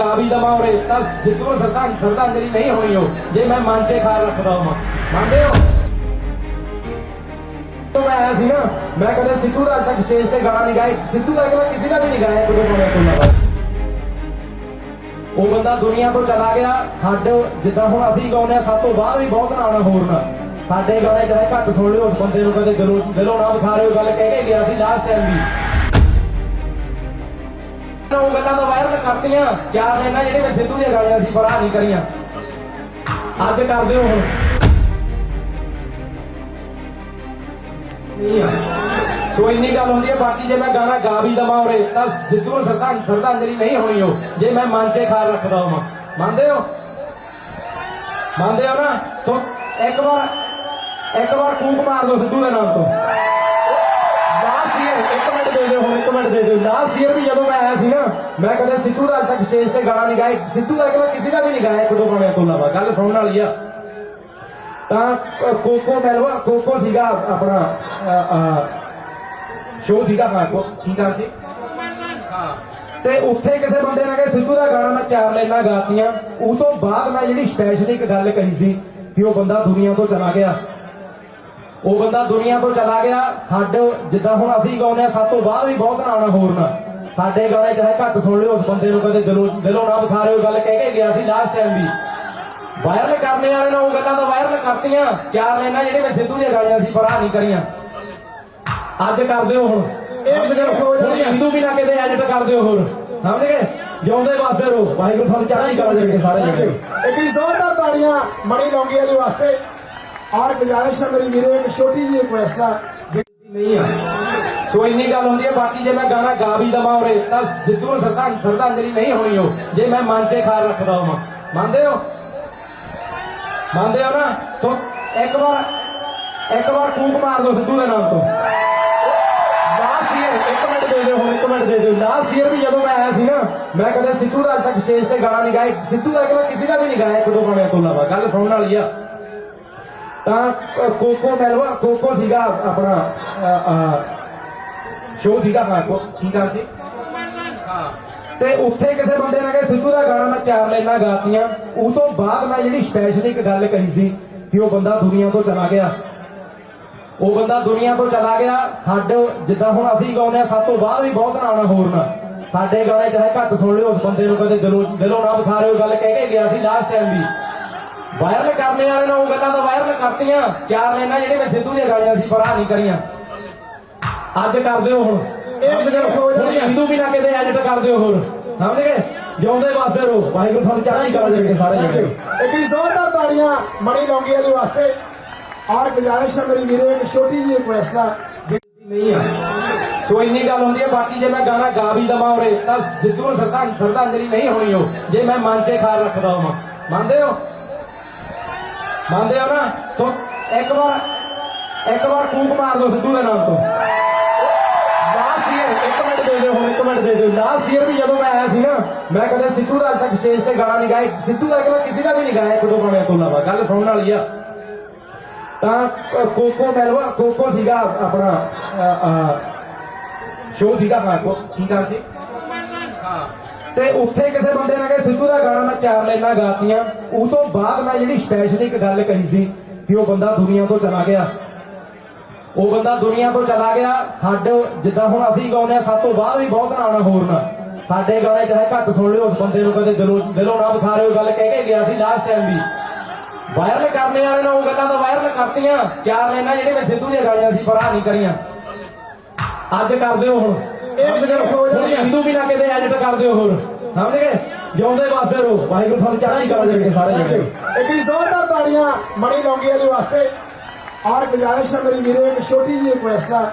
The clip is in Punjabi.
ਗਾ ਵੀ ਦਵਾਂ ਉਰੇ, ਤਾਂ ਸਿੱਧੂ ਸਰਦਾਂ ਸਰਦਾਂਦਰੀ ਨਹੀਂ ਹੋਣੀ ਉਹ। ਜੇ ਮੈਂ ਮਨ 'ਚ ਖਾਰ ਰੱਖਦਾ ਹਾਂ। ਮੰਨਦੇ ਹੋ। ਤੋਂ ਮੈਂ ਆਇਆ ਸੀ ਨਾ, ਮੈਂ ਕਦੇ ਸਿੱਧੂ ਦਾ ਅੱਜ ਤੱਕ ਸਟੇਜ ਤੇ ਗਾਣਾ ਨਹੀਂ ਗਾਇਆ। ਸਿੱਧੂ ਦਾ ਮੈਂ ਕਿਸੇ ਦਾ ਵੀ ਨਹੀਂ ਗਾਇਆ ਕਦੋਂ ਗਾਣਾ ਤੋਂ ਉਹ ਬੰਦਾ ਦੁਨੀਆ ਤੋਂ ਚਲਾ ਗਿਆ। ਸਾਡੇ ਜਿੱਦਾਂ ਹੁਣ ਅਸੀਂ ਗਾਉਂਦੇ ਆ ਸਾਤੋਂ ਬਾਅਦ ਵੀ ਬਹੁਤ ਗਾਣਾ ਹੋਰ ਨਾ। ਸਾਡੇ ਗਾਣੇ ਚਾਹੇ ਘੱਟ ਸੁਣ ਲਿਓ, ਉਸ ਬੰਦੇ ਨੂੰ ਕਦੇ ਦਿਲੋਂ ਦਿਲੋਂ ਨਾ ਵਿਸਾਰੇ ਗੱਲ ਕਹਿ ਕੇ ਗਿਆ ਸੀ ਲਾਸਟ ਟਾਈਮ ਵੀ। ਉਹ ਗੱਲਾਂ ਤਾਂ ਵਾਇਰਲ ਕਰਤੀਆਂ। ਚਾਰ ਲੈਣਾ ਜਿਹੜੇ ਮੈਂ ਸਿੱਧੂ ਦੀਆਂ ਗਾਲੀਆਂ ਸੀ ਪਰ ਆਹ ਨਹੀਂ ਕਰੀਆਂ। ਅੱਜ ਕਰਦੇ ਹੋ ਹੁਣ। ਨਹੀਂ ਆ। ਸੋ ਇੰਨੀ ਗੱਲ ਹੁੰਦੀ ਹੈ ਬਾਕੀ ਜੇ ਮੈਂ ਗਾਣਾ ਗਾ ਵੀ ਦਵਾਂ ਉਰੇ, ਤਾਂ ਸਿੱਧੂ ਨੂੰ ਸਰਦਾਂ ਸਰਦਾਂਦਰੀ ਨਹੀਂ ਹੋਣੀ ਉਹ। ਜੇ ਮੈਂ ਮਨ 'ਚ ਖਾਰ ਰੱਖਦਾ ਹਾਂ ਮੰਨਦੇ ਹੋ? ਮੰਨਦੇ ਹੋ ਨਾ? ਸੋ ਇੱਕ ਵਾਰ ਇੱਕ ਵਾਰ ਕੂਕ ਮਾਰ ਦਿਓ ਸਿੱਧੂ ਦੇ ਨਾਮ ਤੋਂ। ਲਾਸਟ ਈਅਰ ਇੱਕ ਮਿੰਟ ਦੇ ਦਿਓ ਹੁਣ, ਇੱਕ ਮਿੰਟ ਦੇ ਦਿਓ। ਲਾਸਟ ਈਅਰ ਵੀ ਜਦੋਂ ਮੈਂ ਆਇਆ ਮੈਂ ਕਦੇ ਸਿੱਧੂ ਦਾ ਅੱਜ ਤੱਕ ਸਟੇਜ ਤੇ ਗਾਣਾ ਨਹੀਂ ਗਾਇਆ। ਸਿੱਧੂ ਦਾ ਇੱਕ ਮੈਂ ਕਿਸੇ ਦਾ ਵੀ ਨਹੀਂ ਗਾਇਆ, ਇੱਕ ਦੋ ਗਾਣਿਆਂ ਤੋਂ ਇਲਾਵਾ। ਗੱਲ ਸੁਣਨ ਵਾਲੀ ਆ। ਤਾਂ ਕੋਕੋ ਮੈਲਵਾ, ਕੋਕੋ ਸੀਗਾ ਆਪਣਾ ਸ਼ੋਅ ਸੀਗਾ ਆਪਣਾ ਕੀ ਕਰ ਸੀ? ਤੇ ਉੱਥੇ ਕਿਸੇ ਬੰਦੇ ਨੇ ਕਿ ਸਿੱਧੂ ਦਾ ਗਾਣਾ ਮੈਂ ਚਾਰ ਲਾਈਨਾਂ ਗਾਤੀਆਂ। ਉਹ ਤੋਂ ਬਾਅਦ ਮੈਂ ਜਿਹੜੀ ਸਪੈਸ਼ਲੀ ਇੱਕ ਗੱਲ ਕਹੀ ਸੀ ਕਿ ਉਹ ਬੰਦਾ ਦੁਨੀਆ ਤੋਂ ਚਲਾ ਗਿਆ। ਉਹ ਬੰਦਾ ਦੁਨੀਆ ਤੋਂ ਚਲਾ ਗਿਆ। ਸਾਡੇ, ਜਿੱਦਾਂ ਹੁਣ ਅਸੀਂ ਗਾਉਂਦੇ ਆ ਸਾਤੋਂ ਬਾਅਦ ਵੀ ਬਹੁਤ ਆਉਣਾ ਹੋਰ ਨਾ। ਸਾਡੇ ਗਾਣੇ ਚਾਹੇ ਘੱਟ ਸੁਣ ਲਿਓ ਉਸ ਬੰਦੇ ਨੂੰ ਕਦੇ ਦਿਲੋਂ ਦਿਲੋਂ ਨਾ ਉਹ ਗੱਲ ਕਹਿ ਕੇ ਗਿਆ ਸੀ ਲਾਸਟ ਟਾਈਮ ਵੀ। ਵਾਇਰਲ ਕਰਨੇ ਵਾਲੇ ਨੇ ਉਹ ਗੱਲਾਂ ਤਾਂ ਵਾਇਰਲ ਕਰਤੀਆਂ। ਚਾਰ ਲੈਣਾ ਜਿਹੜੇ ਮੈਂ ਸਿੱਧੂ ਦੀਆਂ ਗਾਲੀਆਂ ਸੀ ਪਰ ਨਹੀਂ ਕਰੀਆਂ। ਅੱਜ ਕਰਦੇ ਹੋ ਹੁਣ। ਹੁਣ। ਹਿੰਦੂ ਵੀ ਨਾ ਕਿਤੇ ਐਡਿਟ ਕਰਦੇ ਹੋ ਹੋਰ ਸਮਝ ਗਏ? ਜਿਉਂਦੇ ਵਾਸਤੇ ਰਹੋ। ਵਾਹਿਗੁਰੂ ਤੁਹਾਨੂੰ ਚੜ੍ਹਦੀ ਕਲਾ ਦੇ ਸਾਰੇ ਇੱਕ ਹੀ ਜ਼ੋਰਦਾਰ ਤਾੜੀਆਂ ਮਣੀ ਲੌਂਗੀਆ ਦੇ ਵਾਸਤੇ। ਔਰ ਗੁਜ਼ਾਰਿਸ਼ ਹੈ ਮੇਰੀ ਵੀਰੋ ਇੱਕ ਛੋਟੀ ਜਿਹੀ ਰਿਕੁਐਸਟ ਆ। ਨਹੀਂ ਆ। ਸੋ ਇੰਨੀ ਗੱਲ ਹੁੰਦੀ ਹੈ ਬਾਕੀ ਜੇ ਮੈਂ ਗਾਣਾ ਗਾ ਵੀ ਦਵਾਂ ਉਰੇ ਤਾਂ ਸਿੱਧੂ ਨੂੰ ਸਰਦਾਂ ਸਰਦਾਂਦਰੀ ਨਹੀਂ ਹੋਣੀ ਉਹ। ਜੇ ਮੈਂ ਮਨ 'ਚ ਖਾਰ ਰੱਖਦਾ ਹਾਂ ਮੰਨਦੇ ਹੋ? ਮੰਨਦੇ ਹੋ ਨਾ? ਸੋ ਇੱਕ ਵਾਰ ਇੱਕ ਵਾਰ ਕੂਕ ਮਾਰ ਦਿਓ ਸਿੱਧੂ ਦੇ ਨਾਮ ਤੋਂ। ਲਾਸਟ ਈਅਰ ਇੱਕ ਮਿੰਟ ਦੇ ਦਿਓ ਹੁਣ ਇੱਕ ਮਿੰਟ ਦੇ ਦਿਓ। ਲਾਸਟ ਈਅਰ ਵੀ ਜਦੋਂ ਮੈਂ ਆਇਆ ਸੀ ਨਾ ਮੈਂ ਕਦੇ ਸਿੱਧੂ ਦਾ ਅੱਜ ਤੱਕ ਸਟੇਜ ਤੇ ਗਾਣਾ ਨਹੀਂ ਗਾਇਆ। ਸਿੱਧੂ ਦਾ ਮੈਂ ਕਿਸੇ ਦਾ ਵੀ ਨਹੀਂ ਗਾਇਆ ਇੱਕ ਦੋ ਗਾਣਿਆਂ ਤੋਂ ਇਲਾਵਾ। ਗੱਲ ਸੁਣਨ ਵਾਲੀ ਆ। ਤਾਂ ਅ, ਕੋਕੋ ਮੈਲਵਾ ਕੋਕੋ ਸੀਗਾ ਆਪਣਾ ਸ਼ੋਅ ਸੀਗਾ ਆਪਣਾ ਕੋ- ਕੀ ਕਰ ਸੀ? ਤੇ ਉੱਥੇ ਕਿਸੇ ਬੰਦੇ ਨੇ ਕਿ ਸਿੱਧੂ ਦਾ ਗਾਣਾ ਮੈਂ ਚਾਰ ਲਾਈਨਾਂ ਗਾਤੀਆਂ, ਉਹ ਤੋਂ ਬਾਅਦ ਮੈਂ ਜਿਹੜੀ ਸਪੈਸ਼ਲੀ ਇੱਕ ਗੱਲ ਕਹੀ ਸੀ ਕਿ ਉਹ ਬੰਦਾ ਦੁਨੀਆ ਤੋਂ ਚਲਾ ਗਿਆ। ਉਹ ਬੰਦਾ ਦੁਨੀਆ ਤੋਂ ਚਲਾ ਗਿਆ, ਸਾਡੇ ਜਿੱਦਾਂ ਹੁਣ ਅਸੀਂ ਗਾਉਂਦੇ ਆ ਸਾਤੋਂ ਬਾਅਦ ਵੀ ਬਹੁਤ ਗਾਣਾ ਹੋਰ ਨਾ। ਸਾਡੇ ਗਾਣੇ ਚਾਹੇ ਘੱਟ ਸੁਣ ਲਿਓ, ਉਸ ਬੰਦੇ ਨੂੰ ਕਦੇ ਦਿਲੋਂ ਦਿਲੋਂ ਨਾ ਵਿਸਾਰੇ ਉਹ ਗੱਲ ਕਹਿ ਕੇ ਗਿਆ ਸੀ ਲਾਸਟ ਟਾਈਮ ਵੀ। ਵਾਇਰਲ ਕਰਨੇ ਵਾਲੇ ਨੇ ਉਹ ਗੱਲਾਂ ਤਾਂ ਵਾਇਰਲ ਕਰਤੀਆਂ। ਚਾਰ ਲੈਣਾ ਜਿਹੜੇ ਮੈਂ ਸਿੱਧੂ ਦੀਆਂ ਗਾਣੀਆਂ ਸੀ, ਪਰ ਆਹ ਨਹੀਂ ਕਰੀਆਂ। ਅੱਜ ਕਰਦੇ ਹੋ ਹੁਣ। ਇਹ ਜਿਹੜਾ ਹੋ ਜਾਣੀ ਆ। ਹਿੰਦੂ ਵੀ ਨਾ ਕਿਤੇ ਐਡਿਟ ਕਰਦੇ ਹੋ ਹੋਰ ਸਮਝ ਗਏ? ਜਿਉਂਦੇ ਵਾਸਤੇ ਰਹੋ। ਵਾਹਿਗੁਰੂ ਤੁਹਾਨੂੰ ਚੜ੍ਹਦੀ ਕਲਾ ਦੇ ਸਾਰੇ. ਜਣੇ ਇੱਕ ਜ਼ੋਰਦਾਰ ਤਾੜੀਆਂ ਮਣੀ ਲੌਂਗੀਆ ਦੇ ਵਾਸਤੇ। ਔਰ ਗੁਜ਼ਾਰਿਸ਼ ਹੈ ਮੇਰੀ ਵੀਰੋ ਇੱਕ ਛੋਟੀ ਜਿਹੀ ਰਿਕੁਐਸਟ ਆ। ਨਹੀਂ ਆ। ਸੋ ਇੰਨੀ ਗੱਲ ਹੁੰਦੀ ਹੈ ਬਾਕੀ ਜੇ ਮੈਂ ਗਾਣਾ ਗਾ ਵੀ ਦਵਾਂ ਉਰੇ ਤਾਂ ਸਿੱਧੂ ਨੂੰ ਸਰਦਾਂ ਸਰਦਾਂਦਰੀ ਨਹੀਂ ਹੋਣੀ ਉਹ। ਜੇ ਮੈਂ ਮਨ 'ਚ ਖਾਰ ਰੱਖਦਾ ਹਾਂ ਮੰਨਦੇ ਹੋ? ਮੰਨਦੇ ਹੋ ਨਾ? ਸੋ ਇੱਕ ਵਾਰ ਇੱਕ ਵਾਰ ਕੂਕ ਮਾਰ ਦਿਓ ਸਿੱਧੂ ਦੇ ਨਾਮ ਤੋਂ। ਲਾਸਟ ਈਅਰ ਇੱਕ ਮਿੰਟ ਦੇ ਦਿਓ ਹੁਣ ਇੱਕ ਮਿੰਟ ਦੇ ਦਿਓ। ਲਾਸਟ ਈਅਰ ਵੀ ਜਦੋਂ ਮੈਂ ਆਇਆ ਸੀ ਨਾ, ਮੈਂ ਕਦੇ ਸਿੱਧੂ ਦਾ ਅੱਜ ਤੱਕ ਸਟੇਜ ਤੇ ਗਾਣਾ ਨਹੀਂ ਗਾਇਆ। ਸਿੱਧੂ ਦਾ ਮੈਂ ਕਿਸੇ ਦਾ ਵੀ ਨਹੀਂ ਗਾਇਆ, ਇੱਕ ਦੋ ਗਾਣਿਆਂ ਤੋਂ ਇਲਾਵਾ। ਗੱਲ ਸੁਣਨ ਵਾਲੀ ਆ। ਤਾਂ ਕੋਕੋ ਮੈਲਵਾ ਕੋਕੋ ਸੀਗਾ ਆਪਣਾ ਸ਼ੋਅ ਸੀਗਾ ਆਪਣਾ ਕੀ ਕਰ ਸੀ? ਤੇ ਉੱਥੇ ਕਿਸੇ ਬੰਦੇ ਨੇ ਕਿ ਸਿੱਧੂ ਦਾ ਗਾਣਾ ਮੈਂ ਚਾਰ ਲਾਈਨਾਂ ਗਾਤੀਆਂ। ਉਹ ਤੋਂ ਬਾਅਦ ਮੈਂ ਜਿਹੜੀ ਸਪੈਸ਼ਲੀ ਇੱਕ ਗੱਲ ਕਹੀ ਸੀ ਕਿ ਉਹ ਬੰਦਾ ਦੁਨੀਆ ਤੋਂ ਚਲਾ ਗਿਆ। ਉਹ ਬੰਦਾ ਦੁਨੀਆ ਤੋਂ ਚਲਾ ਗਿਆ। ਸਾਡੇ ਜਿੱਦਾਂ ਹੁਣ ਅਸੀਂ ਗਾਉਂਦੇ ਆ ਸਾਤੋਂ ਬਾਅਦ ਵੀ ਬਹੁਤ ਆਉਣਾ ਹੋਰ ਨਾ। ਸਾਡੇ ਗਾਣੇ ਚਾਹੇ ਘੱਟ ਸੁਣ ਲਿਓ ਉਸ ਬੰਦੇ ਨੂੰ ਕਦੇ ਦਿਲੋਂ ਦਿਲੋਂ ਨਾ ਵਿਸਾਰੇ ਉਹ ਗੱਲ ਕਹਿ ਕੇ ਗਿਆ ਸੀ ਲਾਸਟ ਟਾਈਮ ਵੀ। ਵਾਇਰਲ ਕਰਨੇ ਵਾਲੇ ਨੇ ਉਹ ਗੱਲਾਂ ਤਾਂ ਵਾਇਰਲ ਕਰਤੀਆਂ। ਚਾਰ ਲੈਣਾ ਜਿਹੜੇ ਮੈਂ ਸਿੱਧੂ ਦੀਆਂ ਗਾਲੀਆਂ ਸੀ ਪਰ ਆਹ ਨਹੀਂ ਕਰੀਆਂ। ਅੱਜ ਕਰਦੇ ਹੋ ਹੁਣ। ਇਹ ਹੋ ਆ। ਹਿੰਦੂ ਵੀ ਨਾ ਕਿਤੇ ਐਡਿਟ ਕਰਦੇ ਹੋ ਹੋਰ ਸਮਝ ਗਏ? ਜਿਉਂਦੇ ਵਾਸਤੇ ਰਹੋ। ਵਾਹਿਗੁਰੂ ਤੁਹਾਨੂੰ ਚੜ੍ਹਦੀ ਕਲਾ ਦੇ ਸਾਰੇ ਇੱਕ ਜ਼ੋਰਦਾਰ ਤਾੜੀਆਂ ਮਣੀ ਲੌਂਗੀਆ ਦੇ ਵਾਸਤੇ। ਔਰ ਗੁਜ਼ਾਰਿਸ਼ ਹੈ ਮੇਰੀ ਵੀਰੋ ਇੱਕ ਛੋਟੀ ਜਿਹੀ ਰਿਕੁਐਸਟ ਆ